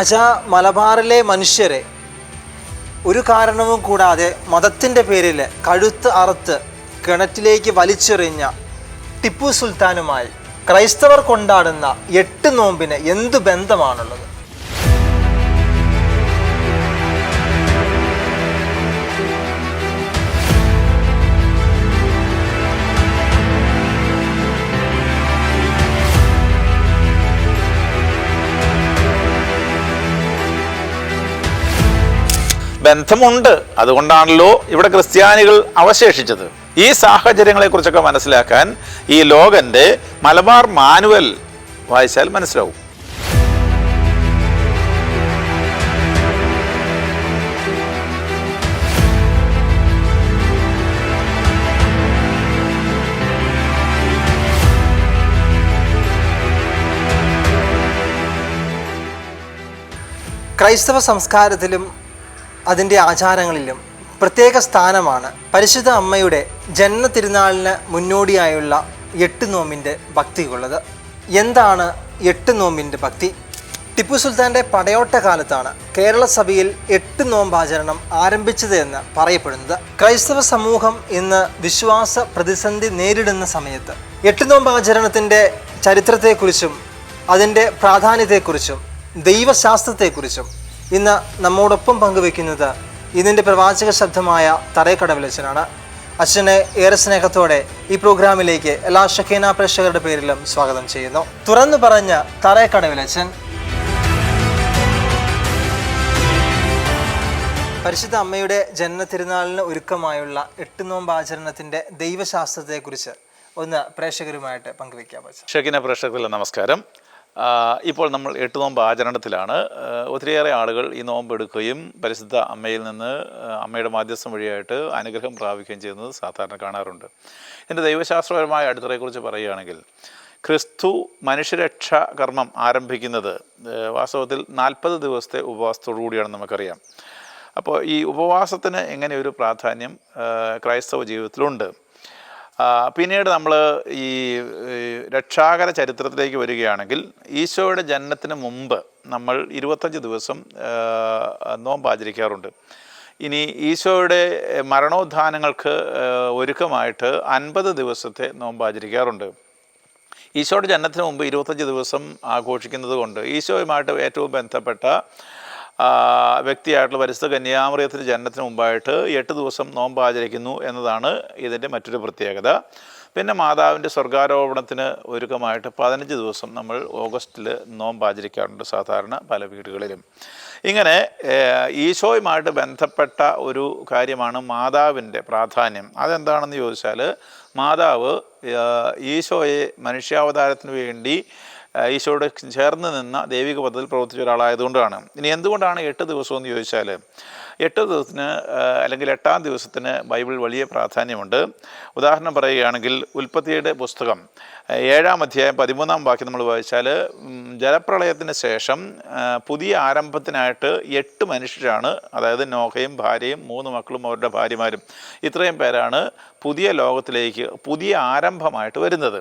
അച്ഛാ മലബാറിലെ മനുഷ്യരെ. ഒരു കാരണവും കൂടാതെ മതത്തിന്റെ പേരിൽ കഴുത്ത് അറുത്ത് കിണറ്റിലേക്ക് വലിച്ചെറിഞ്ഞ ടിപ്പു സുൽത്താനുമായി ക്രൈസ്തവർ കൊണ്ടാടുന്ന എട്ട് നോമ്പിന് എന്തു ബന്ധമാണുള്ളത്? ബന്ധമുണ്ട്. അതുകൊണ്ടാണല്ലോ ഇവിടെ ക്രിസ്ത്യാനികൾ അവശേഷിച്ചത്. ഈ സാഹചര്യങ്ങളെക്കുറിച്ചൊക്കെ മനസ്സിലാക്കാൻ ഈ ലോകന്റെ മലബാർ മാനുവൽ വായിച്ചാൽ മനസ്സിലാവും. ക്രൈസ്തവ സംസ്കാരത്തിലും അതിന്റെ ആചാരങ്ങളിലും പ്രത്യേക സ്ഥാനമാണ്. പരിശുദ്ധ അമ്മയുടെ ജന്മ തിരുനാളിന് മുന്നോടിയായുള്ള എട്ട് നോമ്പിന്റെ ഭക്തിക്കുള്ളത്. എന്താണ് എട്ട് നോമ്പിന്റെ ഭക്തി? ടിപ്പു സുൽത്താന്റെ പടയോട്ട കാലത്താണ് കേരള സഭയിൽ എട്ട് നോമ്പാചരണം ആരംഭിച്ചത് എന്ന് പറയപ്പെടുന്നത്. ക്രൈസ്തവ സമൂഹം ഇന്ന് വിശ്വാസ പ്രതിസന്ധി നേരിടുന്ന സമയത്ത് എട്ട് നോമ്പാചരണത്തിന്റെ ചരിത്രത്തെക്കുറിച്ചും അതിന്റെ പ്രാധാന്യത്തെക്കുറിച്ചും ദൈവശാസ്ത്രത്തെക്കുറിച്ചും ഇന്ന് നമ്മോടൊപ്പം പങ്കുവെക്കുന്നത് ഇതിന്റെ പ്രവാചക ശബ്ദമായ തറയക്കടവിലച്ചനാണ് അച്ഛനെ ഏറെ സ്നേഹത്തോടെ ഈ പ്രോഗ്രാമിലേക്ക് എല്ലാ ഷഖീന പ്രേക്ഷകരുടെ പേരിലും സ്വാഗതം ചെയ്യുന്നു. തുറന്നു പറഞ്ഞ തറയക്കടവിലച്ചൻ പരിശുദ്ധ അമ്മയുടെ ജനന തിരുനാളിന് ഒരുക്കമായുള്ള എട്ട് നോമ്പ് ആചരണത്തിന്റെ ദൈവശാസ്ത്രത്തെക്കുറിച്ച് ഒന്ന് പ്രേക്ഷകരുമായിട്ട് പങ്കുവെക്കാം ഷഖീന ഷെക്കിന പ്രേക്ഷകർക്ക് നമസ്കാരം. ഇപ്പോൾ നമ്മൾ എട്ട് നോമ്പ് ആചരണത്തിലാണ്. ഒത്തിരിയേറെ ആളുകൾ ഈ നോമ്പ് എടുക്കുകയും പരിശുദ്ധ അമ്മയിൽ നിന്ന് അമ്മയുടെ മാധ്യസ്ഥം വഴിയായിട്ട് അനുഗ്രഹം പ്രാപിക്കുകയും ചെയ്യുന്നത് സാധാരണ കാണാറുണ്ട്. എന്റെ ദൈവശാസ്ത്രപരമായ അടിത്തറയെക്കുറിച്ച് പറയുകയാണെങ്കിൽ ക്രിസ്തു മനുഷ്യരക്ഷ കർമ്മം ആരംഭിക്കുന്നത് വാസ്തവത്തിൽ നാൽപ്പത് ദിവസത്തെ ഉപവാസത്തോടു കൂടിയാണ് നമുക്കറിയാം. അപ്പോൾ ഈ ഉപവാസത്തിന് എങ്ങനെ ഒരു പ്രാധാന്യം ക്രൈസ്തവ ജീവിതത്തിലുണ്ട്? പിന്നീട് നമ്മൾ ഈ രക്ഷാകര ചരിത്രത്തിലേക്ക് വരികയാണെങ്കിൽ ഈശോയുടെ ജനനത്തിന് മുമ്പ് നമ്മൾ ഇരുപത്തഞ്ച് ദിവസം നോമ്പ് ആചരിക്കാറുണ്ട്. ഇനി ഈശോയുടെ മരണോത്ഥാനങ്ങൾക്ക് ഒരുക്കമായിട്ട് അൻപത് ദിവസത്തെ നോമ്പ് ആചരിക്കാറുണ്ട്. ഈശോയുടെ ജനനത്തിന് മുമ്പ് ഇരുപത്തഞ്ച് ദിവസം ആഘോഷിക്കുന്നത് കൊണ്ട് ഈശോയുമായിട്ട് ഏറ്റവും ബന്ധപ്പെട്ട വ്യക്തിയായിട്ടുള്ള പരിശുദ്ധ കന്യാമൃഗത്തിന്റെ ജനനത്തിന് മുമ്പായിട്ട് എട്ട് ദിവസം നോമ്പ് ആചരിക്കുന്നു എന്നതാണ് ഇതിന്റെ മറ്റൊരു പ്രത്യേകത. പിന്നെ മാതാവിന്റെ സ്വർഗാരോപണത്തിന് ഒരുക്കമായിട്ട് പതിനഞ്ച് ദിവസം നമ്മൾ ഓഗസ്റ്റിൽ നോമ്പ് ആചരിക്കാറുണ്ട് സാധാരണ പല വീടുകളിലും. ഇങ്ങനെ ഈശോയുമായിട്ട് ബന്ധപ്പെട്ട ഒരു കാര്യമാണ് മാതാവിന്റെ പ്രാധാന്യം. അതെന്താണെന്ന് ചോദിച്ചാൽ മാതാവ് ഈശോയെ മനുഷ്യാവതാരത്തിന് വേണ്ടി ഈശോയോട് ചേർന്ന് നിന്ന ദൈവിക പദ്ധതിയിൽ പ്രവർത്തിച്ച ഒരാളായതുകൊണ്ടാണ്. ഇനി എന്തുകൊണ്ടാണ് എട്ട് ദിവസം എന്ന് ചോദിച്ചാൽ എട്ട് ദിവസത്തിന് അല്ലെങ്കിൽ എട്ടാം ദിവസത്തിന് ബൈബിൾ വലിയ പ്രാധാന്യമുണ്ട്. ഉദാഹരണം പറയുകയാണെങ്കിൽ ഉൽപ്പത്തിയുടെ പുസ്തകം ഏഴാം അധ്യായം പതിമൂന്നാം വാക്യം നമ്മൾ വായിച്ചാൽ ജലപ്രളയത്തിന് ശേഷം പുതിയ ആരംഭത്തിനായിട്ട് എട്ട് മനുഷ്യരാണ് അതായത് നോഹയും ഭാര്യയും മൂന്ന് മക്കളും അവരുടെ ഭാര്യമാരും. ഇത്രയും പേരാണ് പുതിയ ലോകത്തിലേക്ക് പുതിയ ആരംഭമായിട്ട് വരുന്നത്.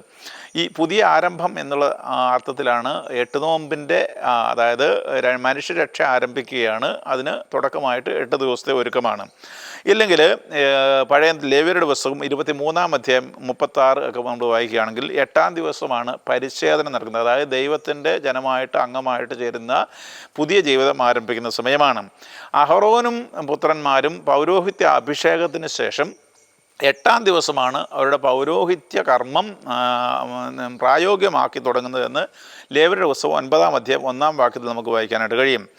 ഈ പുതിയ ആരംഭം എന്നുള്ള അർത്ഥത്തിലാണ് എട്ട് നോമ്പിന്റെ അതായത് മനുഷ്യരക്ഷ ആരംഭിക്കുകയാണ്. അതിന് തുടക്കമായിട്ട് എട്ട് ദിവസത്തെ ഒരുക്കമാണ്. ഇല്ലെങ്കിൽ പഴയ ലേവ്യരുടെ പുസ്തകം ഇരുപത്തി മൂന്നാം അധ്യായം മുപ്പത്താറ് ഒക്കെ നമ്മൾ വായിക്കുകയാണെങ്കിൽ എട്ടാം ദിവസമാണ് പരിച്ഛേദന നടക്കുന്നത്. അതായത് ദൈവത്തിന്റെ ജനമായിട്ട് അംഗമായിട്ട് ചേരുന്ന പുതിയ ജീവിതം ആരംഭിക്കുന്ന സമയമാണ്. അഹറോനും പുത്രന്മാരും പൗരോഹിത്യ അഭിഷേകത്തിന് ശേഷം എട്ടാം ദിവസമാണ് അവരുടെ പൗരോഹിത്യ കർമ്മം പ്രായോഗികമാക്കി തുടങ്ങുന്നത് എന്ന് ലേവരുടെ ഉത്സവം ഒൻപതാം അധ്യായം ഒന്നാം വാക്യത്തിൽ നമുക്ക് വായിക്കാനായിട്ട് കഴിയും.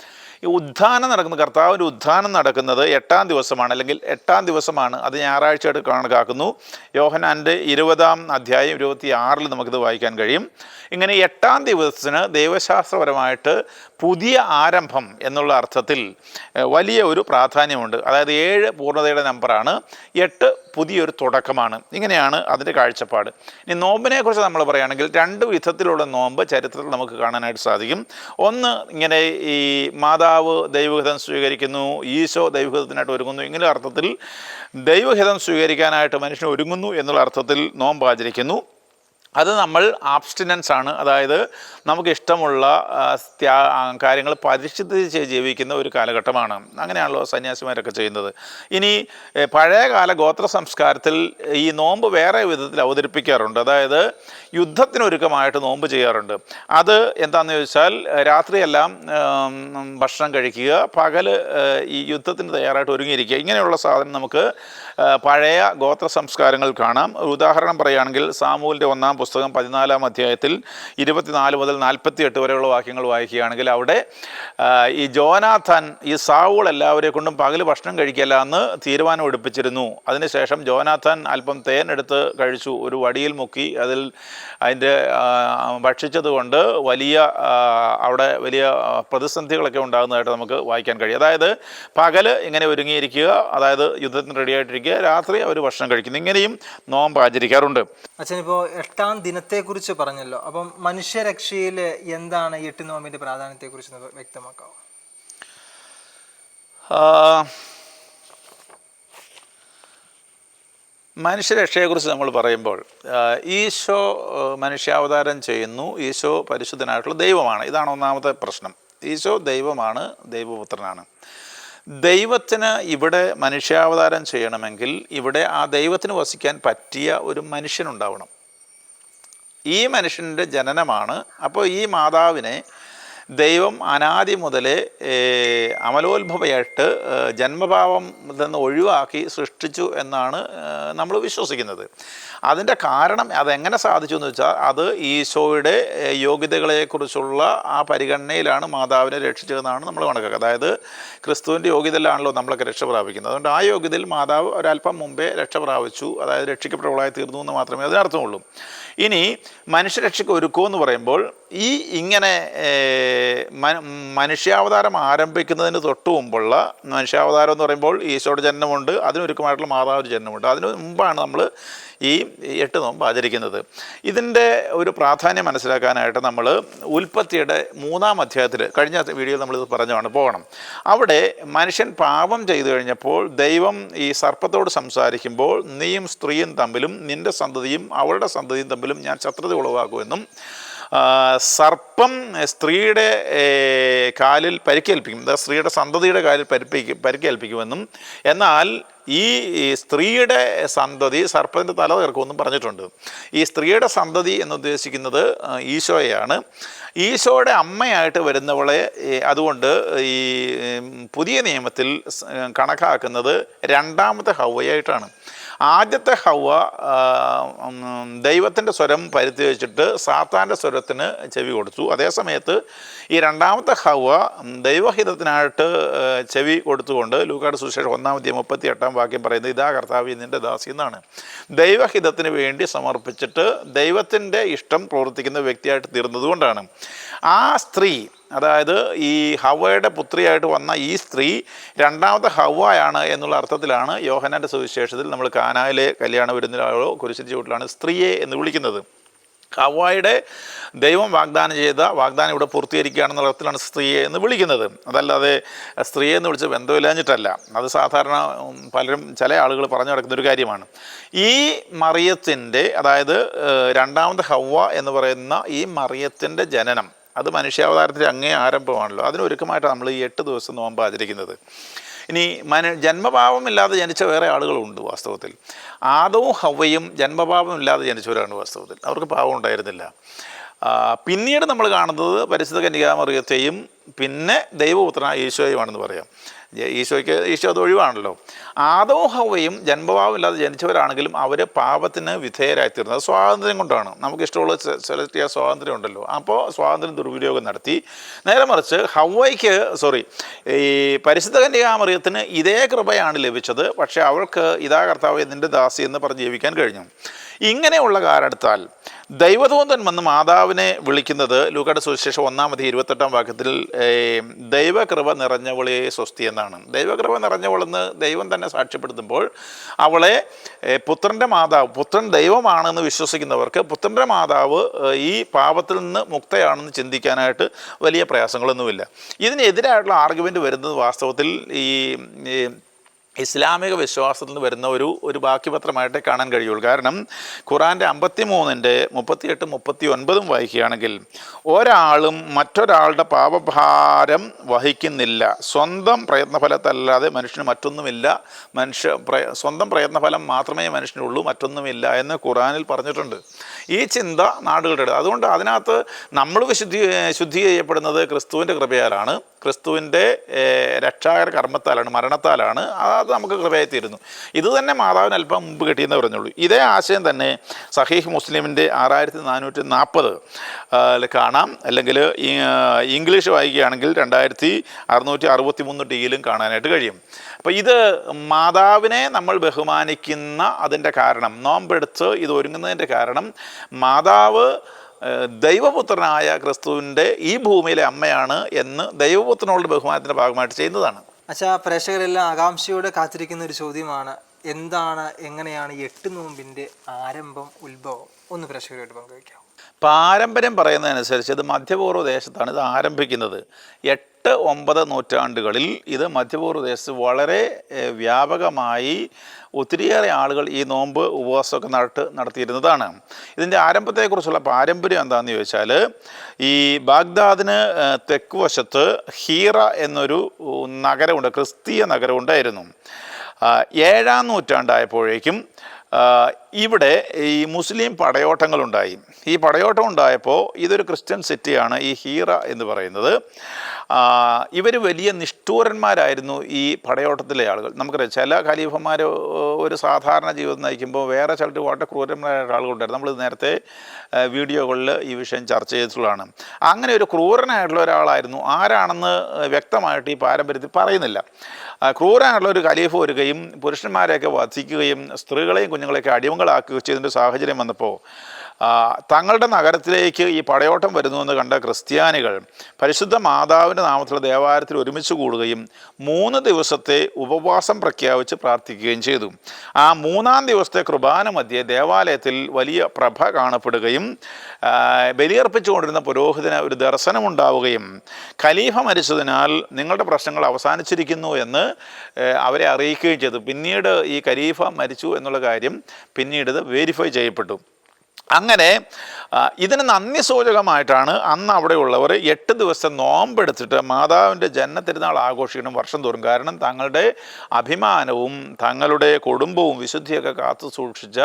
ഈ ഉദ്ധാനം നടക്കുന്ന കർത്താവിന്റെ ഉദ്ധാനം നടക്കുന്നത് എട്ടാം ദിവസമാണ് അല്ലെങ്കിൽ എട്ടാം ദിവസമാണ്. അത് ഞായറാഴ്ചയായിട്ട് കണക്കാക്കുന്നു. യോഹനാന്റെ ഇരുപതാം അധ്യായം ഇരുപത്തി ആറിൽ നമുക്കിത് വായിക്കാൻ കഴിയും. ഇങ്ങനെ എട്ടാം ദിവസത്തിന് ദൈവശാസ്ത്രപരമായിട്ട് പുതിയ ആരംഭം എന്നുള്ള അർത്ഥത്തിൽ വലിയ ഒരു പ്രാധാന്യമുണ്ട്. അതായത് ഏഴ് പൂർണതയുടെ നമ്പറാണ് എട്ട് പുതിയൊരു തുടക്കമാണ്. ഇങ്ങനെയാണ് അതിന്റെ കാഴ്ചപ്പാട്. ഇനി നോമ്പിനെക്കുറിച്ച് നമ്മൾ പറയുകയാണെങ്കിൽ രണ്ട് വിധത്തിലുള്ള നോമ്പ് ചരിത്രത്തിൽ നമുക്ക് കാണാനായിട്ട് സാധിക്കും. ഒന്ന് ഇങ്ങനെ ഈ മാതാവ് ദൈവഹിതം സ്വീകരിക്കുന്നു ഈശോ ദൈവഹിതത്തിനായിട്ട് ഒരുങ്ങുന്നു ഇങ്ങനെ അർത്ഥത്തിൽ ദൈവഹിതം സ്വീകരിക്കാനായിട്ട് മനുഷ്യൻ ഒരുങ്ങുന്നു എന്നുള്ള അർത്ഥത്തിൽ നോമ്പ് ആചരിക്കുന്നു. അത് നമ്മൾ ആബ്സ്റ്റിനൻസ് ആണ്. അതായത് നമുക്ക് ഇഷ്ടമുള്ള കാര്യങ്ങൾ പരിശുദ്ധി ജീവിക്കുന്ന ഒരു കാലഘട്ടമാണ്. അങ്ങനെയാണല്ലോ സന്യാസിമാരൊക്കെ ചെയ്യുന്നത്. ഇനി പഴയകാല ഗോത്ര സംസ്കാരത്തിൽ ഈ നോമ്പ് വേറെ വിധത്തിൽ അവതരിപ്പിക്കാറുണ്ട്. അതായത് യുദ്ധത്തിനൊരുക്കമായിട്ട് നോമ്പ് ചെയ്യാറുണ്ട്. അത് എന്താണെന്ന് ചോദിച്ചാൽ രാത്രിയെല്ലാം ഭക്ഷണം കഴിക്കുക പകൽ ഈ യുദ്ധത്തിന് തയ്യാറായിട്ട് ഒരുങ്ങിയിരിക്കുക. ഇങ്ങനെയുള്ള സാധനം നമുക്ക് പഴയ ഗോത്ര സംസ്കാരങ്ങൾ കാണാം ഉദാഹരണം പറയുകയാണെങ്കിൽ സാമൂലിന്റെ ഒന്നാം പുസ്തകം പതിനാലാം അധ്യായത്തിൽ ഇരുപത്തിനാല് മുതൽ നാൽപ്പത്തി എട്ട് വരെയുള്ള വാക്യങ്ങൾ വായിക്കുകയാണെങ്കിൽ അവിടെ ഈ ജോനാഥൻ ഈ സാവൂൾ എല്ലാവരെ കൊണ്ടും പകൽ ഭക്ഷണം കഴിക്കില്ല എന്ന് തീരുമാനം എടുപ്പിച്ചിരുന്നു. അതിനുശേഷം ജോനാഥൻ അല്പം തേൻ എടുത്ത് കഴിച്ചു. ഒരു വടിയിൽ മുക്കി അതിൽ അതിന്റെ ഭക്ഷിച്ചതുകൊണ്ട് വലിയ അവിടെ വലിയ പ്രതിസന്ധികളൊക്കെ ഉണ്ടാകുന്നതായിട്ട് നമുക്ക് വായിക്കാൻ കഴിയും. അതായത് പകൽ ഇങ്ങനെ ഒരുങ്ങിയിരിക്കുക അതായത് യുദ്ധത്തിന് റെഡിയായിട്ടിരിക്കുക രാത്രി അവർ ഭക്ഷണം കഴിക്കുന്നു. ഇങ്ങനെയും നോമ്പ് ആചരിക്കാറുണ്ട്. അച്ഛൻ ഇപ്പോൾ എട്ടാം ദിനത്തെക്കുറിച്ച് പറഞ്ഞല്ലോ. അപ്പം മനുഷ്യരക്ഷയിൽ എന്താണ് എട്ട് നോമിന്റെ പ്രാധാന്യത്തെക്കുറിച്ച് വ്യക്തമാക്കാമോ മനുഷ്യരക്ഷയെക്കുറിച്ച് നമ്മൾ പറയുമ്പോൾ ഈശോ മനുഷ്യാവതാരം ചെയ്യുന്നു. ഈശോ പരിശുദ്ധനായിട്ടുള്ള ദൈവമാണ്. ഇതാണ് ഒന്നാമത്തെ പ്രശ്നം. ഈശോ ദൈവമാണ് ദൈവപുത്രനാണ്. ദൈവത്തിന് ഇവിടെ മനുഷ്യാവതാരം ചെയ്യണമെങ്കിൽ ഇവിടെ ആ ദൈവത്തിന് വസിക്കാൻ പറ്റിയ ഒരു മനുഷ്യനുണ്ടാവണം. ഈ മനുഷ്യന്റെ ജനനമാണ്. അപ്പോൾ ഈ മാതാവിനെ ദൈവം അനാദി മുതലേ അമലോത്ഭവയായിട്ട് ജന്മഭാവം നിന്ന് ഒഴിവാക്കി സൃഷ്ടിച്ചു എന്നാണ് നമ്മൾ വിശ്വസിക്കുന്നത്. അതിന്റെ കാരണം അതെങ്ങനെ സാധിച്ചു എന്ന് വെച്ചാൽ അത് ഈശോയുടെ യോഗ്യതകളെക്കുറിച്ചുള്ള ആ പരിഗണനയിലാണ് മാതാവിനെ രക്ഷിച്ചതെന്നാണ് നമ്മൾ കണക്കാക്കുക അതായത് ക്രിസ്തുവിന്റെ യോഗ്യതയിലാണല്ലോ നമ്മളൊക്കെ രക്ഷ പ്രാപിക്കുന്നത്. അതുകൊണ്ട് ആ യോഗ്യതയിൽ മാതാവ് ഒരല്പം മുമ്പേ രക്ഷ പ്രാപിച്ചു. അതായത് രക്ഷിക്കപ്പെട്ടവളായി തീർന്നു എന്ന് മാത്രമേ അതിനർത്ഥമുള്ളൂ. ഇനി മനുഷ്യരക്ഷയ്ക്ക് ഒരുക്കമെന്ന് പറയുമ്പോൾ ഈ ഇങ്ങനെ മനുഷ്യാവതാരം ആരംഭിക്കുന്നതിന് തൊട്ട് മുമ്പുള്ള മനുഷ്യാവതാരം എന്ന് പറയുമ്പോൾ ഈശോയുടെ ജനനമുണ്ട്. അതിനൊരുക്കമായിട്ടുള്ള മാതാവിന്റെ ജനനമുണ്ട്. അതിന് മുമ്പാണ് നമ്മൾ ഈ എട്ട് നോമ്പ് ആചരിക്കുന്നത്. ഇതിന്റെ ഒരു പ്രാധാന്യം മനസ്സിലാക്കാനായിട്ട് നമ്മൾ ഉൽപ്പത്തിയുടെ മൂന്നാം അധ്യായത്തിൽ കഴിഞ്ഞ വീഡിയോയിൽ നമ്മളിത് പറഞ്ഞാണ് പോകണം. അവിടെ മനുഷ്യൻ പാപം ചെയ്തു കഴിഞ്ഞപ്പോൾ ദൈവം ഈ സർപ്പത്തോട് സംസാരിക്കുമ്പോൾ നീയും സ്ത്രീയും തമ്മിലും നിന്റെ സന്തതിയും അവളുടെ സന്തതിയും തമ്മിലും ഞാൻ ശത്രുത ഉളവാക്കുമെന്നും സർപ്പം സ്ത്രീയുടെ കാലിൽ പരിക്കേൽപ്പിക്കും. സ്ത്രീയുടെ സന്തതിയുടെ കാലിൽ പരിപ്പിക്കും പരിക്കേൽപ്പിക്കുമെന്നും എന്നാൽ ഈ സ്ത്രീയുടെ സന്തതി സർപ്പത്തിന്റെ തല തീർക്കുമെന്നും പറഞ്ഞിട്ടുണ്ട്. ഈ സ്ത്രീയുടെ സന്തതി എന്നുദ്ദേശിക്കുന്നത് ഈശോയാണ് ഈശോയുടെ അമ്മയായിട്ട് വരുന്നവളെ അതുകൊണ്ട് ഈ പുതിയ നിയമത്തിൽ കണക്കാക്കുന്നത് രണ്ടാമത്തെ ഹൗവയായിട്ടാണ് ആദ്യത്തെ ഹവ ദൈവത്തിന്റെ സ്വരം പരുത്തി വെച്ചിട്ട് സാത്താന്റെ സ്വരത്തിന് ചെവി കൊടുത്തു. അതേസമയത്ത് ഈ രണ്ടാമത്തെ ഹവ ദൈവഹിതത്തിനായിട്ട് ചെവി കൊടുത്തുകൊണ്ട് ലൂക്കാട് സുശേഷം ഒന്നാമത്തെ മുപ്പത്തി എട്ടാം വാക്യം പറയുന്നത് ഇതാ കർത്താവ് നിന്റെ ദാസി എന്നാണ്. ദൈവഹിതത്തിന് വേണ്ടി സമർപ്പിച്ചിട്ട് ദൈവത്തിന്റെ ഇഷ്ടം പ്രവർത്തിക്കുന്ന വ്യക്തിയായിട്ട് തീർന്നതുകൊണ്ടാണ് ആ സ്ത്രീ അതായത് ഈ ഹവയുടെ പുത്രിയായിട്ട് വന്ന ഈ സ്ത്രീ രണ്ടാമത്തെ ഹവയാണ് എന്നുള്ള അർത്ഥത്തിലാണ് യോഹനാന്റെ സുവിശേഷത്തിൽ നമ്മൾ കാനായിലെ കല്യാണ വിരുന്നിലാളോ കുരിശിന്റെ ചൂട്ടിലാണ് സ്ത്രീയെ എന്ന് വിളിക്കുന്നത്. ഹവായുടെ ദൈവം വാഗ്ദാനം ചെയ്ത വാഗ്ദാനം ഇവിടെ പൂർത്തീകരിക്കുകയാണെന്നുള്ള അർത്ഥത്തിലാണ് സ്ത്രീയെ എന്ന് വിളിക്കുന്നത്. അതല്ലാതെ സ്ത്രീയെ എന്ന് വിളിച്ച് ബന്ധമില്ലാഞ്ഞിട്ടല്ല. അത് സാധാരണ പലരും ചില ആളുകൾ പറഞ്ഞു നടക്കുന്ന ഒരു കാര്യമാണ്. ഈ മറിയത്തിന്റെ അതായത് രണ്ടാമത് രണ്ടാമത്തെ ഹവ്വ എന്ന് പറയുന്ന ഈ മറിയത്തിന്റെ ജനനം അത് മനുഷ്യാവതാരത്തിന്റെ അങ്ങേ ആരംഭമാണല്ലോ. അതിനൊരുക്കമായിട്ടാണ് നമ്മൾ ഈ എട്ട് ദിവസം നോമ്പ് ആചരിക്കുന്നത്. ഇനി മനു ജന്മഭാവമില്ലാതെ ജനിച്ച വേറെ ആളുകളുണ്ട് വാസ്തവത്തിൽ. ആദവും ഹവയും ജന്മഭാവമില്ലാതെ ജനിച്ചവരാണ് വാസ്തവത്തിൽ. അവർക്ക് പാവം ഉണ്ടായിരുന്നില്ല. പിന്നീട് നമ്മൾ കാണുന്നത് പരിശുദ്ധ കന്യകാമറിയത്തെയും പിന്നെ ദൈവപുത്രനായ ഈശോയുമാണെന്ന് പറയാം. ഈശോയ്ക്ക് ഈശോ അത് ഒഴിവാണല്ലോ. ആദവും ഹവയും ജന്മഭാവമില്ലാതെ ജനിച്ചവരാണെങ്കിലും അവർ പാപത്തിന് വിധേയരായിത്തീർന്നത് സ്വാതന്ത്ര്യം കൊണ്ടാണ്. നമുക്ക് ഇഷ്ടമുള്ള സെലക്ട് ചെയ്യാൻ സ്വാതന്ത്ര്യം ഉണ്ടല്ലോ. അപ്പോൾ സ്വാതന്ത്ര്യം ദുർവിനിയോഗം നടത്തി. നേരെ മറിച്ച് ഹവയ്ക്ക് സോറി ഈ പരിശുദ്ധ കന്യകാമറിയത്തിന് ഇതേ കൃപയാണ് ലഭിച്ചത്. പക്ഷേ അവൾക്ക് ഇതാ കർത്താവ് നിന്റെ ദാസി എന്ന് പറഞ്ഞ് ജീവിക്കാൻ കഴിഞ്ഞു. ഇങ്ങനെയുള്ള കാരണത്താൽ ദൈവദൂതൻ വന്ന് മാതാവിനെ വിളിക്കുന്നത് ലൂക്കയുടെ സുവിശേഷം ഒന്നാമത് ഇരുപത്തെട്ടാം വാക്യത്തിൽ ദൈവകൃപ നിറഞ്ഞവളെ സ്വസ്തി എന്നാണ്. ദൈവകൃപ നിറഞ്ഞവളെന്ന് ദൈവം തന്നെ സാക്ഷ്യപ്പെടുത്തുമ്പോൾ അവളെ പുത്രന്റെ മാതാവ് പുത്രൻ ദൈവമാണെന്ന് വിശ്വസിക്കുന്നവർക്ക് പുത്രന്റെ മാതാവ് ഈ പാപത്തിൽ നിന്ന് മുക്തയാണെന്ന് ചിന്തിക്കാനായിട്ട് വലിയ പ്രയാസങ്ങളൊന്നുമില്ല. ഇതിനെതിരായിട്ടുള്ള ആർഗ്യുമെന്റ് വരുന്നത് വാസ്തവത്തിൽ ഈ ഇസ്ലാമിക വിശ്വാസത്തിൽ നിന്ന് വരുന്ന ഒരു ഒരു ബാക്കിപത്രമായിട്ടേ കാണാൻ കഴിയുള്ളൂ. കാരണം ഖുറാന്റെ അമ്പത്തി മൂന്നിന്റെ മുപ്പത്തിയെട്ട് മുപ്പത്തി ഒൻപതും വായിക്കുകയാണെങ്കിൽ ഒരാളും മറ്റൊരാളുടെ പാപഭാരം വഹിക്കുന്നില്ല. സ്വന്തം പ്രയത്നഫലത്തല്ലാതെ മനുഷ്യന് മറ്റൊന്നുമില്ല. മനുഷ്യ സ്വന്തം പ്രയത്നഫലം മാത്രമേ മനുഷ്യനുള്ളൂ മറ്റൊന്നുമില്ല എന്ന് ഖുറാനിൽ പറഞ്ഞിട്ടുണ്ട്. ഈ ചിന്ത നാടുകളുടെ അതുകൊണ്ട് അതിനകത്ത് നമ്മൾ വിശുദ്ധി ശുദ്ധി ചെയ്യപ്പെടുന്നത് ക്രിസ്തുവിന്റെ കൃപയാലാണ്. ക്രിസ്തുവിന്റെ രക്ഷാകര കർമ്മത്താലാണ് മരണത്താലാണ്. അത് നമുക്ക് കൃപയായി തീരുന്നു. ഇത് തന്നെ മാതാവിന് അല്പം മുമ്പ് കിട്ടിയെന്ന് പറഞ്ഞുള്ളൂ. ഇതേ ആശയം തന്നെ സഹീഹ് മുസ്ലിമിന്റെ ആറായിരത്തി നാനൂറ്റി നാൽപ്പത് കാണാം. അല്ലെങ്കിൽ ഇംഗ്ലീഷ് വായിക്കുകയാണെങ്കിൽ രണ്ടായിരത്തി അറുന്നൂറ്റി അറുപത്തി മൂന്ന് ഡിയിലും കാണാനായിട്ട് കഴിയും. അപ്പോൾ ഇത് മാതാവിനെ നമ്മൾ ബഹുമാനിക്കുന്ന അതിന്റെ കാരണം നോമ്പെടുത്ത് ഇത് ഒരുങ്ങുന്നതിന്റെ കാരണം മാതാവ് ദൈവപുത്രനായ ക്രിസ്തുവിന്റെ ഈ ഭൂമിയിലെ അമ്മയാണ് എന്ന് ദൈവപുത്രനോട് ബഹുമാനത്തിന്റെ ഭാഗമായിട്ട് ചെയ്യുന്നതാണ്. അച്ഛാ പ്രേക്ഷകരെല്ലാം ആകാംക്ഷയോടെ കാത്തിരിക്കുന്ന ഒരു ചോദ്യമാണ്. എന്താണ് എങ്ങനെയാണ് എട്ട് നോമ്പിന്റെ ആരംഭം ഉത്ഭവം? ഒന്ന് പ്രേക്ഷകരുമായിട്ട് പങ്കുവയ്ക്കാം. പാരമ്പര്യം പറയുന്നതനുസരിച്ച് ഇത് മധ്യപൂർവ ദേശത്താണ് ഇത് ആരംഭിക്കുന്നത്. എട്ട് ഒമ്പത് നൂറ്റാണ്ടുകളിൽ ഇത് മധ്യപൂർവ ദേശത്ത് വളരെ വ്യാപകമായി ഒത്തിരിയേറെ ആളുകൾ ഈ നോമ്പ് ഉപവാസമൊക്കെ നടട്ട് നടത്തിയിരുന്നതാണ്. ഇതിന്റെ ആരംഭത്തെക്കുറിച്ചുള്ള പാരമ്പര്യം എന്താണെന്ന് ചോദിച്ചാൽ ഈ ബാഗ്ദാദിന് തെക്ക് വശത്ത് ഹീറ എന്നൊരു നഗരമുണ്ട് ക്രിസ്തീയ നഗരമുണ്ടായിരുന്നു. ഏഴാം നൂറ്റാണ്ടായപ്പോഴേക്കും ഇവിടെ ഈ മുസ്ലിം പടയോട്ടങ്ങളുണ്ടായി. ഈ പടയോട്ടം ഉണ്ടായപ്പോൾ ഇതൊരു ക്രിസ്ത്യൻ സിറ്റിയാണ് ഈ ഹീറ എന്ന് പറയുന്നത്. ഇവർ വലിയ നിഷ്ഠൂരന്മാരായിരുന്നു ഈ പടയോട്ടത്തിലെ ആളുകൾ. നമുക്കറിയാം ചില ഖലീഫന്മാർ ഒരു സാധാരണ ജീവിതം നയിക്കുമ്പോൾ വേറെ ചിലർ വളരെ ക്രൂരന്മാരായ ആളുകളുണ്ടായിരുന്നു. നമ്മൾ നേരത്തെ വീഡിയോകളിൽ ഈ വിഷയം ചർച്ച ചെയ്തിട്ടുള്ളതാണ്. അങ്ങനെ ഒരു ക്രൂരനായിട്ടുള്ള ഒരാളായിരുന്നു. ആരാണെന്ന് വ്യക്തമായിട്ട് ഈ പാരമ്പര്യത്തിൽ പറയുന്നില്ല. ക്രൂരനായിട്ടുള്ള ഒരു ഖലീഫ് വരികയും പുരുഷന്മാരെയൊക്കെ വധിക്കുകയും സ്ത്രീകളെയും കുഞ്ഞുങ്ങളെയൊക്കെ അടിമകളാക്കുകയും ചെയ്തതിന്റെ സാഹചര്യം വന്നപ്പോൾ തങ്ങളുടെ നഗരത്തിലേക്ക് ഈ പടയോട്ടം വരുന്നുവെന്ന് കണ്ട ക്രിസ്ത്യാനികൾ പരിശുദ്ധ മാതാവിന്റെ നാമത്തിലുള്ള ദേവാലയത്തിൽ ഒരുമിച്ച് കൂടുകയും മൂന്ന് ദിവസത്തെ ഉപവാസം പ്രഖ്യാപിച്ച് പ്രാർത്ഥിക്കുകയും ചെയ്തു. ആ മൂന്നാം ദിവസത്തെ കുർബാന മധ്യേ ദേവാലയത്തിൽ വലിയ പ്രഭ കാണപ്പെടുകയും ബലിയർപ്പിച്ചുകൊണ്ടിരുന്ന പുരോഹിതന് ഒരു ദർശനമുണ്ടാവുകയും ഖലീഫ മരിച്ചതിനാൽ നിങ്ങളുടെ പ്രശ്നങ്ങൾ അവസാനിച്ചിരിക്കുന്നു എന്ന് അവരെ അറിയിക്കുകയും ചെയ്തു. പിന്നീട് ഈ ഖലീഫ മരിച്ചു എന്നുള്ള കാര്യം പിന്നീട് ഇത് വെരിഫൈ ചെയ്യപ്പെട്ടു. അങ്ങനെ ഇതിന് നന്ദി സൂചകമായിട്ടാണ് അന്ന് അവിടെയുള്ളവർ എട്ട് ദിവസം നോമ്പെടുത്തിട്ട് മാതാവിന്റെ ജന്മത്തിരുന്നാൾ ആഘോഷിക്കണം വർഷം തോറും. കാരണം തങ്ങളുടെ അഭിമാനവും തങ്ങളുടെ കുടുംബവും വിശുദ്ധിയൊക്കെ കാത്തു സൂക്ഷിച്ച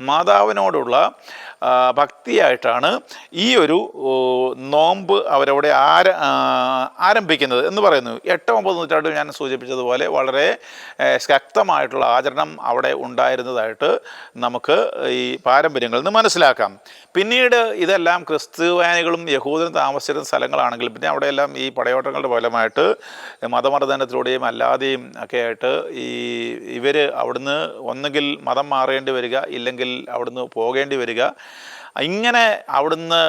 മാതാവിനോടുള്ള ഭക്തിയായിട്ടാണ് ഈ ഒരു നോമ്പ് അവരവിടെ ആര ആരംഭിക്കുന്നത് എന്ന് പറയുന്നു. എട്ട് ഒമ്പത് നൂറ്റാണ്ടിൽ ഞാൻ സൂചിപ്പിച്ചതുപോലെ വളരെ ശക്തമായിട്ടുള്ള ആചരണം അവിടെ ഉണ്ടായിരുന്നതായിട്ട് നമുക്ക് ഈ പാരമ്പര്യങ്ങളിൽ നിന്ന് മനസ്സിലാക്കാം. പിന്നീട് ഇതെല്ലാം ക്രിസ്തുവാനികളും യഹൂദനും താമസിച്ചിരുന്ന സ്ഥലങ്ങളാണെങ്കിൽ പിന്നെ അവിടെയെല്ലാം ഈ പടയോട്ടങ്ങളുടെ ഫലമായിട്ട് മതമർദ്ദനത്തിലൂടെയും അല്ലാതെയും ഒക്കെ ആയിട്ട് ഈ ഇവർ അവിടുന്ന് ഒന്നുകിൽ മതം മാറേണ്ടി വരിക ഇല്ലെങ്കിൽ അവിടുന്ന് പോകേണ്ടി വരിക ഇങ്ങനെ അവിടുന്ന്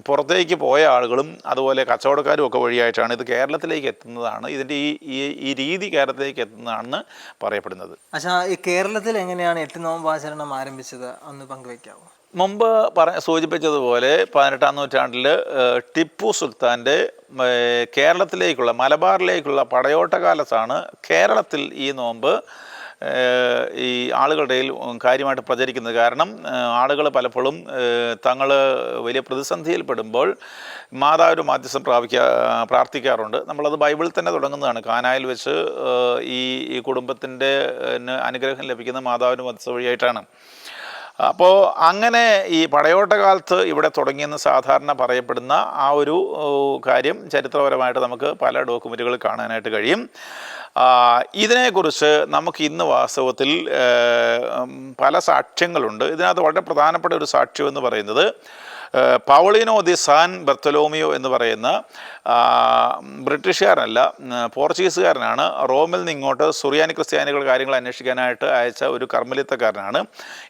പുറത്തേക്ക് പോയ ആളുകളും അതുപോലെ കച്ചവടക്കാരും ഒക്കെ വഴിയായിട്ടാണ് ഇത് കേരളത്തിലേക്ക് എത്തുന്നതാണ് ഇതിന്റെ ഈ ഈ- രീതി കേരളത്തിലേക്ക് എത്തുന്നതാണെന്ന് പറയപ്പെടുന്നത്. അച്ഛാ ഈ കേരളത്തിൽ എങ്ങനെയാണ് എട്ട് നോമ്പാചരണം ആരംഭിച്ചത്? അന്ന് പങ്കുവയ്ക്കാവോ? മുമ്പ് പറ സൂചിപ്പിച്ചതുപോലെ പതിനെട്ടാം നൂറ്റാണ്ടിൽ ടിപ്പു സുൽത്താന്റെ കേരളത്തിലേക്കുള്ള മലബാറിലേക്കുള്ള പടയോട്ട കാലത്താണ് കേരളത്തിൽ ഈ നോമ്പ് ഈ ആളുകളുടെ കാര്യമായിട്ട് പ്രചരിക്കുന്നത് കാരണം ആളുകൾ പലപ്പോഴും തങ്ങൾ വലിയ പ്രതിസന്ധിയിൽപ്പെടുമ്പോൾ മാതാവിന്റെ മാധ്യസ്ഥം പ്രാപിക്കാ പ്രാർത്ഥിക്കാറുണ്ട്. നമ്മളത് ബൈബിളിൽ തന്നെ തുടങ്ങുന്നതാണ്. കാനായിൽ വെച്ച് ഈ ഈ കുടുംബത്തിന്റെ അനുഗ്രഹം ലഭിക്കുന്ന മാതാവിന്റെ മധ്യസ്ഥ വഴിയായിട്ടാണ്. അപ്പോൾ അങ്ങനെ ഈ പടയോട്ട കാലത്ത് ഇവിടെ തുടങ്ങിയെന്ന് സാധാരണ പറയപ്പെടുന്ന ആ ഒരു കാര്യം ചരിത്രപരമായിട്ട് നമുക്ക് പല ഡോക്യുമെന്റുകൾ കാണാനായിട്ട് കഴിയും. ഇതിനെക്കുറിച്ച് നമുക്ക് ഇന്ന് വാസ്തവത്തിൽ പല സാക്ഷ്യങ്ങളുണ്ട്. ഇതിനകത്ത് വളരെ പ്രധാനപ്പെട്ട ഒരു സാക്ഷ്യം എന്ന് പറയുന്നത് പൗളിനോ ദി സാൻ ബർത്തലോമിയോ എന്ന് പറയുന്ന ബ്രിട്ടീഷുകാരനല്ല പോർച്ചുഗീസുകാരനാണ്. റോമിൽ നിന്ന് ഇങ്ങോട്ട് സുറിയാനി ക്രിസ്ത്യാനികൾ കാര്യങ്ങൾ അന്വേഷിക്കാനായിട്ട് അയച്ച ഒരു കർമ്മലിത്തക്കാരനാണ്.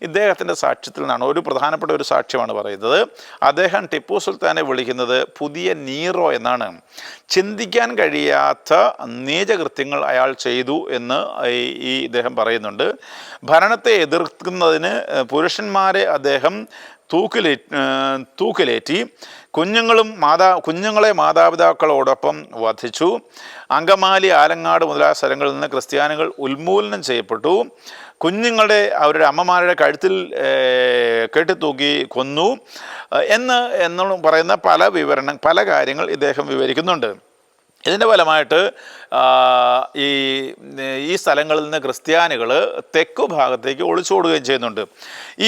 ഇദ്ദേഹത്തിന്റെ സാക്ഷ്യത്തിൽ നിന്നാണ് ഒരു പ്രധാനപ്പെട്ട ഒരു സാക്ഷ്യമാണ് പറയുന്നത്. അദ്ദേഹം ടിപ്പു സുൽത്താനെ വിളിക്കുന്നത് പുതിയ നീറോ എന്നാണ്. ചിന്തിക്കാൻ കഴിയാത്ത നീചകൃത്യങ്ങൾ അയാൾ ചെയ്തു എന്ന് ഈ ഇദ്ദേഹം പറയുന്നുണ്ട്. ഭരണത്തെ എതിർക്കുന്നതിന് പുരുഷന്മാരെ അദ്ദേഹം തൂക്കിലേ തൂക്കിലേറ്റി കുഞ്ഞുങ്ങളും മാതാ കുഞ്ഞുങ്ങളെ മാതാപിതാക്കളോടൊപ്പം വധിച്ചു. അങ്കമാലി ആലങ്ങാട് മുതലായ സ്ഥലങ്ങളിൽ നിന്ന് ക്രിസ്ത്യാനികൾ ഉന്മൂലനം ചെയ്യപ്പെട്ടു. കുഞ്ഞുങ്ങളുടെ അവരുടെ അമ്മമാരുടെ കഴുത്തിൽ കെട്ടിത്തൂക്കി കൊന്നു. എന്ന് എന്നു പറയുന്ന പല വിവരണം പല കാര്യങ്ങൾ ഇദ്ദേഹം വിവരിക്കുന്നുണ്ട്. ഇതിന്റെ ഫലമായിട്ട് ഈ ഈ സ്ഥലങ്ങളിൽ നിന്ന് ക്രിസ്ത്യാനികൾ തെക്കു ഭാഗത്തേക്ക് ഒളിച്ചോടുകയും ചെയ്യുന്നുണ്ട്.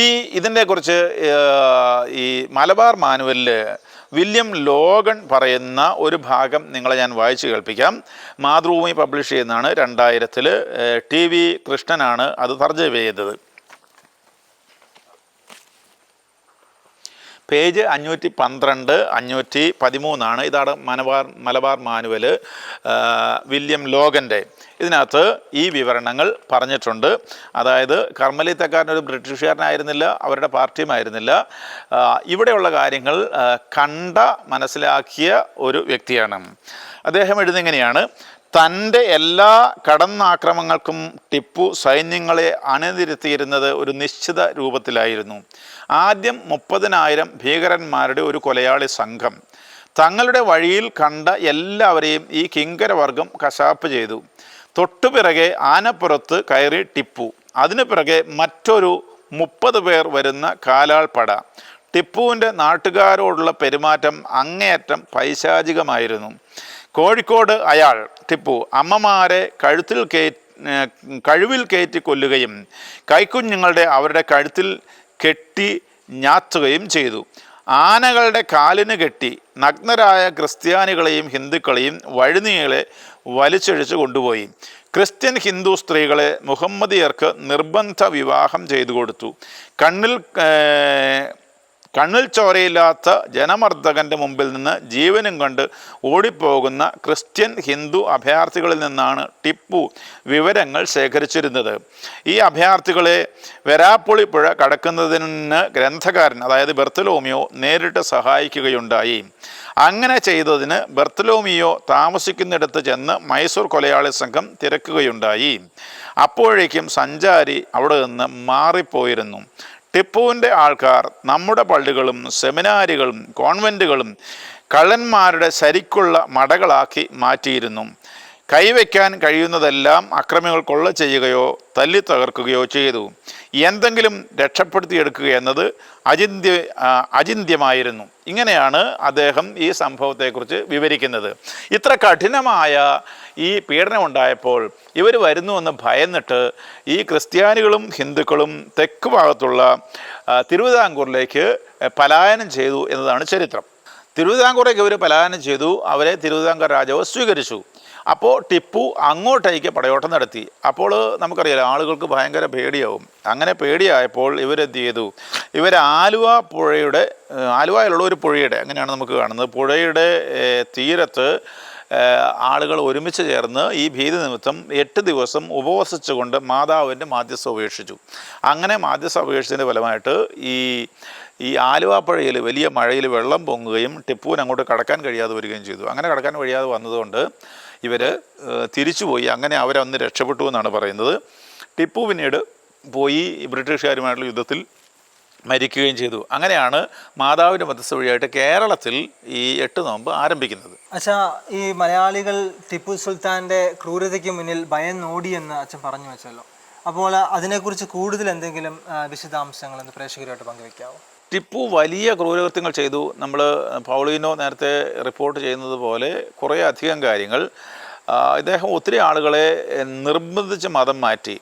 ഈ ഇതിനെക്കുറിച്ച് കുറിച്ച് ഈ മലബാർ മാനുവലിൽ വില്യം ലോഗൺ പറയുന്ന ഒരു ഭാഗം നിങ്ങളെ ഞാൻ വായിച്ചു കേൾപ്പിക്കാം. മാതൃഭൂമി പബ്ലിഷ് ചെയ്യുന്നതാണ് രണ്ടായിരത്തിൽ ടി വി കൃഷ്ണനാണ് അത് തർജമ ചെയ്തത്. പേജ് അഞ്ഞൂറ്റി പന്ത്രണ്ട് അഞ്ഞൂറ്റി പതിമൂന്നാണ്. ഇതാണ് മലബാർ മലബാർ മാനുവൽ വില്യം ലോഗന്റെ. ഇതിനകത്ത് ഈ വിവരണങ്ങൾ പറഞ്ഞിട്ടുണ്ട്. അതായത് കർമ്മലിത്തക്കാരൻ ഒരു ബ്രിട്ടീഷുകാരനായിരുന്നില്ല അവരുടെ പാർട്ടിയുമായിരുന്നില്ല. ഇവിടെയുള്ള കാര്യങ്ങൾ കണ്ട മനസ്സിലാക്കിയ ഒരു വ്യക്തിയാണ്. അദ്ദേഹം എഴുതിങ്ങനെയാണ് തന്റെ എല്ലാ കടന്നാക്രമങ്ങൾക്കും ടിപ്പു സൈന്യങ്ങളെ അണിനിരത്തിയിരുന്നത് ഒരു നിശ്ചിത രൂപത്തിലായിരുന്നു. ആദ്യം മുപ്പതിനായിരം ഭീകരന്മാരുടെ ഒരു കൊലയാളി സംഘം തങ്ങളുടെ വഴിയിൽ കണ്ട എല്ലാവരെയും ഈ കിങ്കരവർഗം കശാപ്പ് ചെയ്തു. തൊട്ടുപിറകെ ആനപ്പുറത്ത് കയറി ടിപ്പു. അതിനു പിറകെ മറ്റൊരു മുപ്പത് പേർ വരുന്ന കാലാൾപ്പട. ടിപ്പുവിന്റെ നാട്ടുകാരോടുള്ള പെരുമാറ്റം അങ്ങേയറ്റം പൈശാചികമായിരുന്നു. കോഴിക്കോട് അയാൾ ടിപ്പു അമ്മമാരെ കഴുത്തിൽ കേ കഴിവിൽ കയറ്റി കൊല്ലുകയും കൈക്കുഞ്ഞുങ്ങളുടെ അവരുടെ കഴുത്തിൽ കെട്ടി ഞാത്തുകയും ചെയ്തു. ആനകളുടെ കാലിന് കെട്ടി നഗ്നരായ ക്രിസ്ത്യാനികളെയും ഹിന്ദുക്കളെയും വഴുനീളെ വലിച്ചഴിച്ച് കൊണ്ടുപോയി. ക്രിസ്ത്യൻ ഹിന്ദു സ്ത്രീകളെ മുഹമ്മദിയർക്ക് നിർബന്ധ വിവാഹം ചെയ്തു കൊടുത്തു. കണ്ണിൽ കണ്ണിൽ ചോരയില്ലാത്ത ജനമർദ്ദകന്റെ മുമ്പിൽ നിന്ന് ജീവനും കണ്ട് ഓടിപ്പോകുന്ന ക്രിസ്ത്യൻ ഹിന്ദു അഭയാർത്ഥികളിൽ നിന്നാണ് ടിപ്പു വിവരങ്ങൾ ശേഖരിച്ചിരുന്നത്. ഈ അഭയാർത്ഥികളെ വെരാപ്പുളി പുഴ കടക്കുന്നതിന് ഗ്രന്ഥകാരൻ അതായത് ബെർത്തലോമിയോ നേരിട്ട് സഹായിക്കുകയുണ്ടായി. അങ്ങനെ ചെയ്തതിന് ബെർത്തലോമിയോ താമസിക്കുന്നിടത്ത് ചെന്ന് മൈസൂർ കൊലയാളി സംഘം തിരക്കുകയുണ്ടായി. അപ്പോഴേക്കും സഞ്ചാരി അവിടെ നിന്ന് മാറിപ്പോയിരുന്നു. ടിപ്പുവിന്റെ ആൾക്കാർ നമ്മുടെ പള്ളികളും സെമിനാരികളും കോൺവെന്റുകളും കള്ളന്മാരുടെ ശരിക്കുള്ള മടകളാക്കി മാറ്റിയിരുന്നു. കൈവയ്ക്കാൻ കഴിയുന്നതെല്ലാം അക്രമികൾ കൊള്ള ചെയ്യുകയോ തല്ലി തകർക്കുകയോ ചെയ്തു. എന്തെങ്കിലും രക്ഷപ്പെടുത്തിയെടുക്കുക എന്നത് അചിന്യ അചിന്യമായിരുന്നു ഇങ്ങനെയാണ് അദ്ദേഹം ഈ സംഭവത്തെക്കുറിച്ച് വിവരിക്കുന്നത്. ഇത്ര കഠിനമായ ഈ പീഡനം ഉണ്ടായപ്പോൾ ഇവർ വരുന്നുവെന്ന് ഭയന്നിട്ട് ഈ ക്രിസ്ത്യാനികളും ഹിന്ദുക്കളും തെക്ക് ഭാഗത്തുള്ള തിരുവിതാംകൂറിലേക്ക് പലായനം ചെയ്തു എന്നതാണ് ചരിത്രം. തിരുവിതാംകൂറേക്ക് ഇവർ പലായനം ചെയ്തു. അവരെ തിരുവിതാംകൂർ രാജാവ് സ്വീകരിച്ചു. അപ്പോൾ ടിപ്പു അങ്ങോട്ടേക്ക് പടയോട്ടം നടത്തി. അപ്പോൾ നമുക്കറിയാലോ ആളുകൾക്ക് ഭയങ്കര പേടിയാവും. അങ്ങനെ പേടിയായപ്പോൾ ഇവരെന്ത് ചെയ്തു? ഇവർ ആലുവ പുഴയുടെ ആലുവയിലുള്ള ഒരു പുഴയുടെ അങ്ങനെയാണ് നമുക്ക് കാണുന്നത്. പുഴയുടെ തീരത്ത് ആളുകൾ ഒരുമിച്ച് ചേർന്ന് ഈ ഭീതി നിമിത്തം എട്ട് ദിവസം ഉപവസിച്ചുകൊണ്ട് മാതാവിന്റെ മാധ്യസ്ഥ ഉപേക്ഷിച്ചു. അങ്ങനെ മാധ്യസ്ഥ ഉപേക്ഷിച്ചതിന്റെ ഫലമായിട്ട് ഈ ഈ ആലുവാപ്പുഴയിൽ വലിയ മഴയിൽ വെള്ളം പൊങ്ങുകയും ടിപ്പുവിന് അങ്ങോട്ട് കടക്കാൻ കഴിയാതെ വരികയും ചെയ്തു. അങ്ങനെ കടക്കാൻ കഴിയാതെ വന്നതുകൊണ്ട് ഇവർ തിരിച്ചുപോയി. അങ്ങനെ അവരന്ന് രക്ഷപ്പെട്ടു എന്നാണ് പറയുന്നത്. ടിപ്പു പിന്നീട് പോയി ബ്രിട്ടീഷുകാരുമായിട്ടുള്ള യുദ്ധത്തിൽ മരിക്കുകയും ചെയ്തു. അങ്ങനെയാണ് മാതാവിന്റെ മധ്യസ്ഥ വഴിയായിട്ട് കേരളത്തിൽ ഈ എട്ട് നോമ്പ് ആരംഭിക്കുന്നത്. അച്ഛാ ഈ മലയാളികൾ ടിപ്പു സുൽത്താന്റെ ക്രൂരതയ്ക്ക് മുന്നിൽ ഭയന്നോടിയെന്ന് അച്ഛൻ പറഞ്ഞു വെച്ചല്ലോ. അപ്പോൾ അതിനെക്കുറിച്ച് കൂടുതൽ എന്തെങ്കിലും വിശദാംശങ്ങൾ എന്ന് പ്രേക്ഷകരുമായിട്ട് പങ്കുവെക്കാവോ? ടിപ്പു വലിയ ക്രൂരകൃത്യങ്ങൾ ചെയ്തു. നമ്മൾ പൗളീനോ നേരത്തെ റിപ്പോർട്ട് ചെയ്യുന്നത് പോലെ കുറേ അധികം കാര്യങ്ങൾ ഇദ്ദേഹം ഒത്തിരി ആളുകളെ നിർബന്ധിച്ച് മതം മാറ്റി.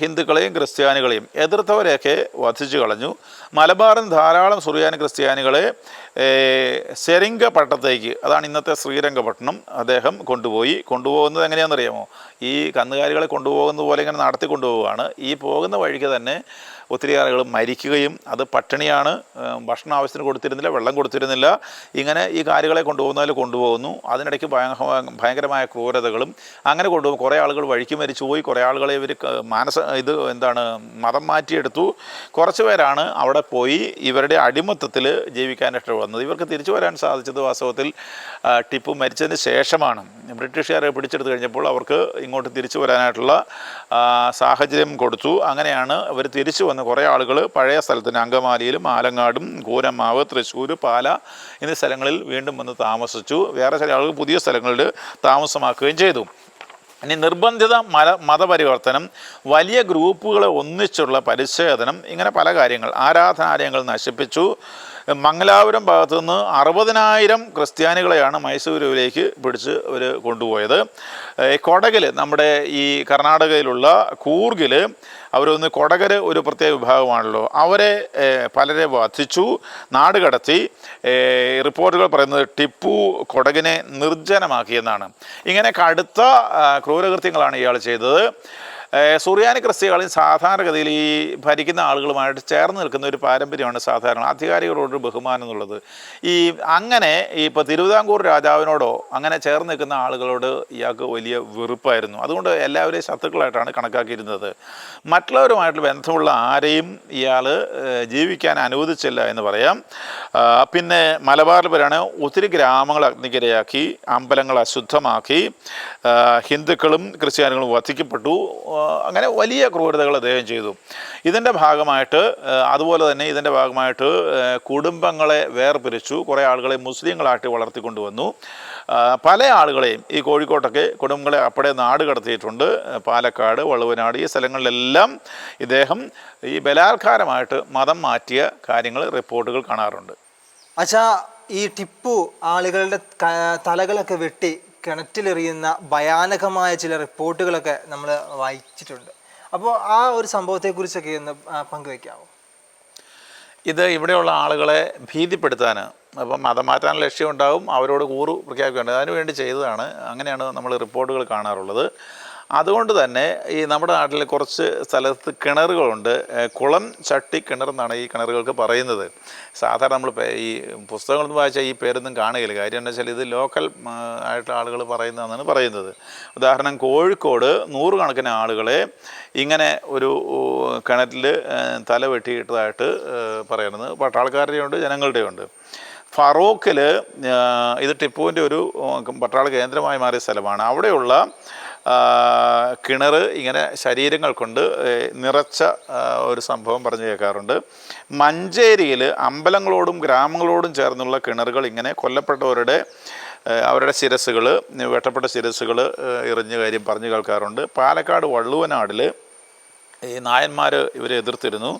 ഹിന്ദുക്കളെയും ക്രിസ്ത്യാനികളെയും എതിർത്തവരെയൊക്കെ വധിച്ചു കളഞ്ഞു. മലബാറിൽ ധാരാളം സുറിയാനി ക്രിസ്ത്യാനികളെ സെരിംഗപട്ടത്തേക്ക് അതാണ് ഇന്നത്തെ ശ്രീരംഗപട്ടണം അദ്ദേഹം കൊണ്ടുപോയി. കൊണ്ടുപോകുന്നത് എങ്ങനെയാണെന്നറിയാമോ? ഈ കന്നുകാലികളെ കൊണ്ടുപോകുന്നത് പോലെ ഇങ്ങനെ നടത്തി കൊണ്ടുപോവുകയാണ്. ഈ പോകുന്ന വഴിക്ക് തന്നെ ഒത്തിരി ആളുകൾ മരിക്കുകയും അത് പട്ടിണിയാണ് ഭക്ഷണ ആവശ്യത്തിന് കൊടുത്തിരുന്നില്ല വെള്ളം കൊടുത്തിരുന്നില്ല. ഇങ്ങനെ ഈ കാര്യങ്ങളെ കൊണ്ടുപോകുന്നതിൽ കൊണ്ടുപോകുന്നു. അതിനിടയ്ക്ക് ഭയങ്കരമായ ക്രൂരതകളും അങ്ങനെ കൊണ്ടുപോകും കുറേ ആളുകൾ വഴിക്ക് മരിച്ചു പോയി. കുറേ ആളുകളെ ഇവർ മാനസ ഇത് എന്താണ് മതം മാറ്റിയെടുത്തു. കുറച്ച് പേരാണ് അവിടെ പോയി ഇവരുടെ അടിമത്തത്തിൽ ജീവിക്കാനായിട്ട് വന്നത്. ഇവർക്ക് തിരിച്ചു വരാൻ സാധിച്ചത് വാസ്തവത്തിൽ ടിപ്പു മരിച്ചതിന് ശേഷമാണ്. ബ്രിട്ടീഷുകാരെ പിടിച്ചെടുത്ത് കഴിഞ്ഞപ്പോൾ അവർക്ക് ഇങ്ങോട്ട് തിരിച്ചു വരാനായിട്ടുള്ള സാഹചര്യം കൊടുത്തു. അങ്ങനെയാണ് അവർ തിരിച്ചു വന്ന് കുറേ ആളുകൾ പഴയ സ്ഥലത്തിന് അങ്കമാലിയിലും ആലങ്ങാടും കൂരമാവ് തൃശ്ശൂർ പാല എന്നീ സ്ഥലങ്ങളിൽ വീണ്ടും വന്ന് താമസിച്ചു. വേറെ ചില ആളുകൾ പുതിയ സ്ഥലങ്ങളിൽ താമസമാക്കുകയും ചെയ്തു. ഇനി നിർബന്ധിത മല മതപരിവർത്തനം വലിയ ഗ്രൂപ്പുകളെ ഒന്നിച്ചുള്ള പരിച്ഛേദനം ഇങ്ങനെ പല കാര്യങ്ങൾ ആരാധനാലയങ്ങൾ നശിപ്പിച്ചു. മംഗലാപുരം ഭാഗത്തു നിന്ന് അറുപതിനായിരം ക്രിസ്ത്യാനികളെയാണ് മൈസൂരുവിലേക്ക് പിടിച്ച് അവർ കൊണ്ടുപോയത്. കൊടകിൽ നമ്മുടെ ഈ കർണാടകയിലുള്ള കൂർഗിൽ അവരൊന്ന് കൊടകർ ഒരു പ്രത്യേക വിഭാഗമാണല്ലോ. അവരെ പലരെ വധിച്ചു നാട് കടത്തി. റിപ്പോർട്ടുകൾ പറയുന്നത് ടിപ്പു കൊടകിനെ നിർജനമാക്കിയെന്നാണ്. ഇങ്ങനെ കടുത്ത ക്രൂരകൃത്യങ്ങളാണ് ഇയാൾ ചെയ്തത്. സുറിയാനി ക്രിസ്ത്യകളിൽ സാധാരണഗതിയിൽ ഈ ഭരിക്കുന്ന ആളുകളുമായിട്ട് ചേർന്ന് നിൽക്കുന്ന ഒരു പാരമ്പര്യമാണ് സാധാരണ അധികാരികളോട് ബഹുമാനം എന്നുള്ളത്. ഈ അങ്ങനെ ഇപ്പോൾ തിരുവിതാംകൂർ രാജാവിനോടോ അങ്ങനെ ചേർന്ന് നിൽക്കുന്ന ആളുകളോട് ഇയാൾക്ക് വലിയ വെറുപ്പായിരുന്നു. അതുകൊണ്ട് എല്ലാവരെയും ശത്രുക്കളായിട്ടാണ് കണക്കാക്കിയിരുന്നത്. മറ്റുള്ളവരുമായിട്ട് ബന്ധമുള്ള ആരെയും ഇയാൾ ജീവിക്കാൻ അനുവദിച്ചില്ല എന്ന് പറയാം. പിന്നെ മലബാറിൽ വരാണ് ഒത്തിരി ഗ്രാമങ്ങൾ അഗ്നിക്കിരയാക്കി അമ്പലങ്ങൾ അശുദ്ധമാക്കി ഹിന്ദുക്കളും ക്രിസ്ത്യാനികളും വധിക്കപ്പെട്ടു. അങ്ങനെ വലിയ ക്രൂരതകൾ അദ്ദേഹം ചെയ്തു. ഇതിന്റെ ഭാഗമായിട്ട് അതുപോലെ തന്നെ ഇതിന്റെ ഭാഗമായിട്ട് കുടുംബങ്ങളെ വേർപിരിച്ചു. കുറേ ആളുകളെ മുസ്ലിങ്ങളായിട്ട് വളർത്തിക്കൊണ്ടുവന്നു. വന്നു പല ആളുകളെയും ഈ കോഴിക്കോട്ടൊക്കെ കുടുംബങ്ങളെ അപ്പടെ നാട് കടത്തിയിട്ടുണ്ട്. പാലക്കാട് വള്ളുവനാട് ഈ സ്ഥലങ്ങളിലെല്ലാം ഇദ്ദേഹം ഈ ബലാത്കാരമായിട്ട് മതം മാറ്റിയ കാര്യങ്ങൾ റിപ്പോർട്ടുകൾ കാണാറുണ്ട്. അച്ഛാ ഈ ടിപ്പു ആളുകളുടെ തലകളൊക്കെ വെട്ടി കിണറ്റിലെറിയുന്ന ഭയാനകമായ ചില റിപ്പോർട്ടുകളൊക്കെ നമ്മൾ വായിച്ചിട്ടുണ്ട്. അപ്പോൾ ആ ഒരു സംഭവത്തെക്കുറിച്ചൊക്കെ ഒന്ന് പങ്കുവയ്ക്കാമോ ഇത് ഇവിടെയുള്ള ആളുകളെ ഭീതിപ്പെടുത്താൻ അപ്പം മതം മാറ്റാൻ ലക്ഷ്യമുണ്ടാവും അവരോട് കൂറു പ്രഖ്യാപിക്കേണ്ടത് അതിനുവേണ്ടി ചെയ്തതാണ്. അങ്ങനെയാണ് നമ്മൾ റിപ്പോർട്ടുകൾ കാണാറുള്ളത്. അതുകൊണ്ട് തന്നെ ഈ നമ്മുടെ നാട്ടിൽ കുറച്ച് സ്ഥലത്ത് കിണറുകളുണ്ട്. കുളം ചട്ടി കിണർ എന്നാണ് ഈ കിണറുകൾക്ക് പറയുന്നത്. സാധാരണ നമ്മൾ ഈ പുസ്തകങ്ങളൊന്നും വായിച്ചാൽ ഈ പേരൊന്നും കാണുകയില്ല. കാര്യം എന്താ വെച്ചാൽ ഇത് ലോക്കൽ ആയിട്ടുള്ള ആയിട്ട് ആളുകൾ പറയുന്നതെന്നാണ് പറയുന്നത്. ഉദാഹരണം കോഴിക്കോട് നൂറുകണക്കിന് ആളുകളെ ഇങ്ങനെ ഒരു കിണറ്റിൽ തല വെട്ടിയിട്ടതായിട്ട് പറയുന്നത്. പട്ടാളക്കാരുടെ ഉണ്ട് ജനങ്ങളുടെ ഉണ്ട് ഫറോക്കിൽ ഇത് ടിപ്പുവിന്റെ ഒരു പട്ടാള കേന്ദ്രമായി മാറിയ സ്ഥലമാണ്. അവിടെയുള്ള കിണർ ഇങ്ങനെ ശരീരങ്ങൾ കൊണ്ട് നിറച്ച ഒരു സംഭവം പറഞ്ഞു കേൾക്കാറുണ്ട്. മഞ്ചേരിയിൽ അമ്പലങ്ങളോടും ഗ്രാമങ്ങളോടും ചേർന്നുള്ള കിണറുകൾ ഇങ്ങനെ കൊല്ലപ്പെട്ടവരുടെ അവരുടെ ശിരസ്സുകൾ വെട്ടപ്പെട്ട ശിരസ്സുകൾ എറിഞ്ഞ കാര്യം പറഞ്ഞു കേൾക്കാറുണ്ട്. പാലക്കാട് വള്ളുവനാടിൽ ഈ നായന്മാർ ഇവരെ എതിർത്തിരുന്നു.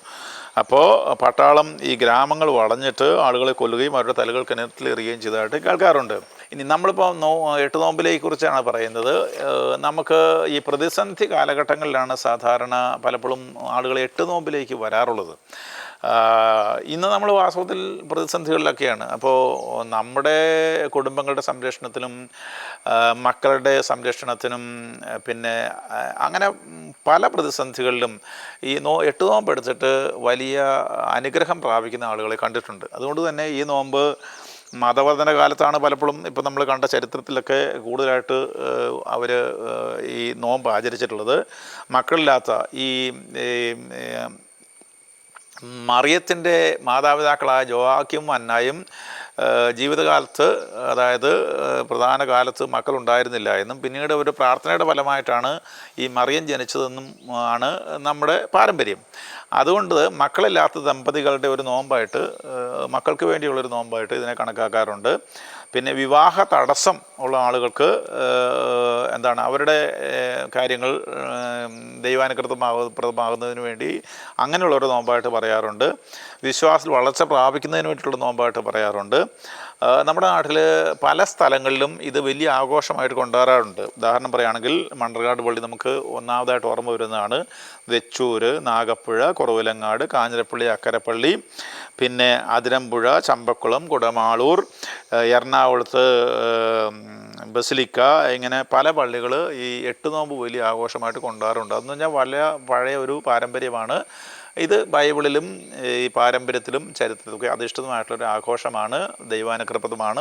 അപ്പോൾ പട്ടാളം ഈ ഗ്രാമങ്ങൾ വളഞ്ഞിട്ട് ആളുകളെ കൊല്ലുകയും അവരുടെ തലകൾ കിണറ്റിലെറിയുകയും ചെയ്തതായിട്ട് കേൾക്കാറുണ്ട്. ഇനി നമ്മളിപ്പോൾ നോ എട്ട് നോമ്പിലെ കുറിച്ചാണ് പറയുന്നത്. നമുക്ക് ഈ പ്രതിസന്ധി കാലഘട്ടങ്ങളിലാണ് സാധാരണ പലപ്പോഴും ആളുകൾ എട്ട് നോമ്പിലേക്ക് വരാറുള്ളത്. ഇന്ന് നമ്മൾ വാസ്തവത്തിൽ പ്രതിസന്ധികളിലൊക്കെയാണ്. അപ്പോൾ നമ്മുടെ കുടുംബങ്ങളുടെ സംരക്ഷണത്തിനും മക്കളുടെ സംരക്ഷണത്തിനും പിന്നെ അങ്ങനെ പല പ്രതിസന്ധികളിലും ഈ നോ എട്ട് നോമ്പ് എടുത്തിട്ട് വലിയ അനുഗ്രഹം പ്രാപിക്കുന്ന ആളുകളെ കണ്ടിട്ടുണ്ട്. അതുകൊണ്ട് തന്നെ ഈ നോമ്പ് മതവർധന കാലത്താണ് പലപ്പോഴും ഇപ്പം നമ്മൾ കണ്ട ചരിത്രത്തിലൊക്കെ കൂടുതലായിട്ട് അവർ ഈ നോമ്പ് ആചരിച്ചിട്ടുള്ളത്. മക്കളില്ലാത്ത ഈ മറിയത്തിന്റെ മാതാപിതാക്കളായ ജോവാക്കും അന്നായും ജീവിതകാലത്ത് അതായത് പ്രധാന കാലത്ത് മക്കളുണ്ടായിരുന്നില്ല എന്നും പിന്നീട് ഒരു പ്രാർത്ഥനയുടെ ഫലമായിട്ടാണ് ഈ മറിയം ജനിച്ചതെന്നും ആണ് നമ്മുടെ പാരമ്പര്യം. അതുകൊണ്ട് മക്കളില്ലാത്ത ദമ്പതികളുടെ ഒരു നോമ്പായിട്ട് മക്കൾക്ക് വേണ്ടിയുള്ളൊരു നോമ്പായിട്ട് ഇതിനെ കണക്കാക്കാറുണ്ട്. പിന്നെ വിവാഹ തടസ്സം ഉള്ള ആളുകൾക്ക് എന്താണ് അവരുടെ കാര്യങ്ങൾ ദൈവാനുകൃതമാകുന്നതിന് വേണ്ടി അങ്ങനെയുള്ള ഒരു നോമ്പായിട്ട് പറയാറുണ്ട്. വിശ്വാസത്തിൽ വളർച്ച പ്രാപിക്കുന്നതിന് വേണ്ടിയിട്ടുള്ള നോമ്പായിട്ട് പറയാറുണ്ട്. നമ്മുടെ നാട്ടിൽ പല സ്ഥലങ്ങളിലും ഇത് വലിയ ആഘോഷമായിട്ട് കൊണ്ടുവരാറുണ്ട്. ഉദാഹരണം പറയുകയാണെങ്കിൽ മണ്ണർകാട് പള്ളി നമുക്ക് ഒന്നാമതായിട്ട് ഓർമ്മ വരുന്നതാണ്. വെച്ചൂര് നാഗപ്പുഴ കുറവിലങ്ങാട് കാഞ്ഞിരപ്പള്ളി അക്കരപ്പള്ളി പിന്നെ അതിരമ്പുഴ ചമ്പക്കുളം കുടമാളൂർ എറണാകുളത്ത് ബസിലിക്ക ഇങ്ങനെ പല പള്ളികൾ ഈ എട്ട് നോമ്പ് വലിയ ആഘോഷമായിട്ട് കൊണ്ടുവരാറുണ്ട്. അതെന്ന് പറഞ്ഞാൽ വളരെ പഴയ ഒരു പാരമ്പര്യമാണ്. ഇത് ബൈബിളിലും ഈ പാരമ്പര്യത്തിലും ചരിത്രത്തിലൊക്കെ അധിഷ്ഠിതമായിട്ടുള്ളൊരു ആഘോഷമാണ് ദൈവാനുകൃതമാണ്